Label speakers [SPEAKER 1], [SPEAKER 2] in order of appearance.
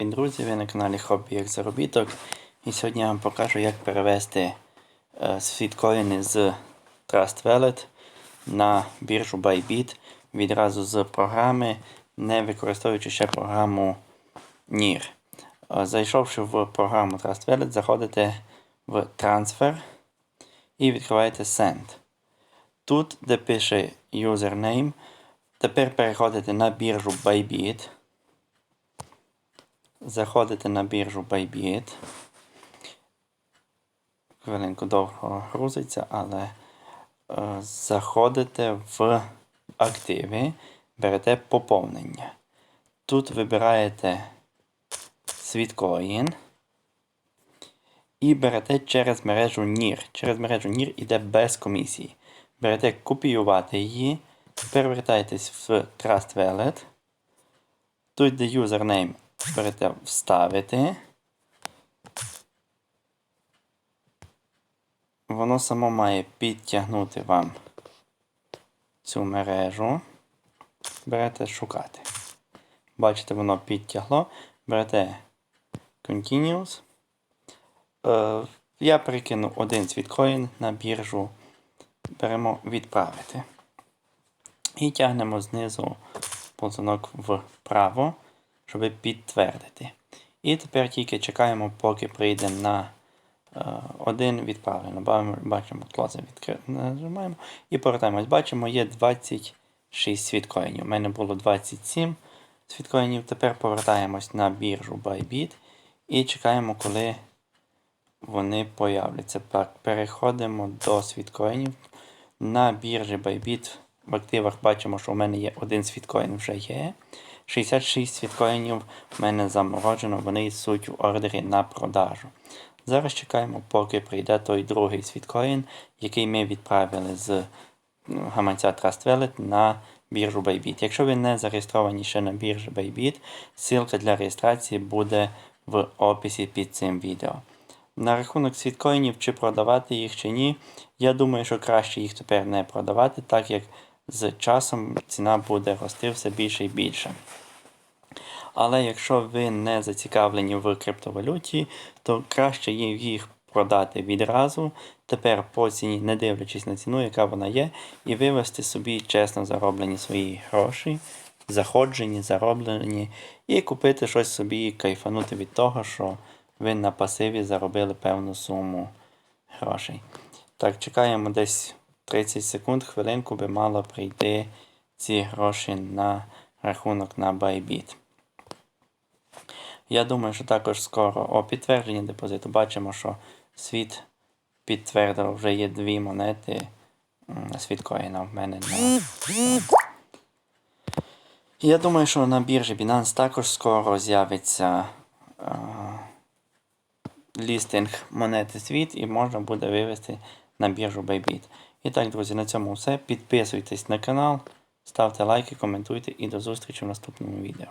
[SPEAKER 1] Друзі, ви на каналі Хобі як заробіток. І сьогодні я вам покажу, як перевести е, світкоїни з Trust Wallet на біржу Bybit відразу з програми, не використовуючи ще програму NIR. Е, Зайшовши в програму Trust Wallet, заходите в Transfer і відкриваєте Send. Тут, де пише Username, тепер переходите на біржу Bybit. Заходите на біржу Bybit. Хвилинку довго грузиться, але е, заходите в активи, берете поповнення. Тут вибираєте світкоін і берете через мережу NIR. Через мережу NIR іде без комісії. Берете копіювати її, перевертаєтесь в Trust Wallet. Тут де юзернейм берете вставити. Воно само має підтягнути вам цю мережу. Берете шукати. Бачите, воно підтягло. Берете Continuous. Я перекину один світкоін на біржу. Беремо відправити. І тягнемо знизу ползунок вправо, щоб підтвердити. І тепер тільки чекаємо, поки прийде на е, один відправлено. Бачимо, відкрити. Нажимаємо і повертаємось. Бачимо, є 26 світкоїнів. У мене було 27 світкоїнів. Тепер повертаємось на біржу Bybit і чекаємо, коли вони появляться. Переходимо до світкоїнів. На біржі Bybit в активах бачимо, що у мене є один світкоін вже є. 66 світкоїнів в мене заморожено, вони суть в ордері на продажу. Зараз чекаємо, поки прийде той другий світкоін, який ми відправили з ну, гаманця Trust Wallet на біржу Bybit. Якщо ви не зареєстровані ще на біржі Bybit, ссылка для реєстрації буде в описі під цим відео. На рахунок світкоїнів, чи продавати їх чи ні, я думаю, що краще їх тепер не продавати, так як з часом ціна буде рости все більше і більше. Але якщо ви не зацікавлені в криптовалюті, то краще їх продати відразу, тепер по ціні, не дивлячись на ціну, яка вона є, і вивести собі чесно зароблені свої гроші, заходжені, зароблені, і купити щось собі кайфанути від того, що ви на пасиві заробили певну суму грошей. Так, чекаємо десь 30 секунд, хвилинку би мало прийти ці гроші на рахунок на Bybit. Я думаю, що також скоро о підтвердженні депозиту бачимо, що світ підтвердив, вже є дві монети світкоїна в мене на. Я думаю, що на біржі Binance також скоро з'явиться е, лістинг монети світ і можна буде вивести на біржу Bybit. І так, друзі, на цьому все. Підписуйтесь на канал, ставте лайки, коментуйте і до зустрічі в наступному відео.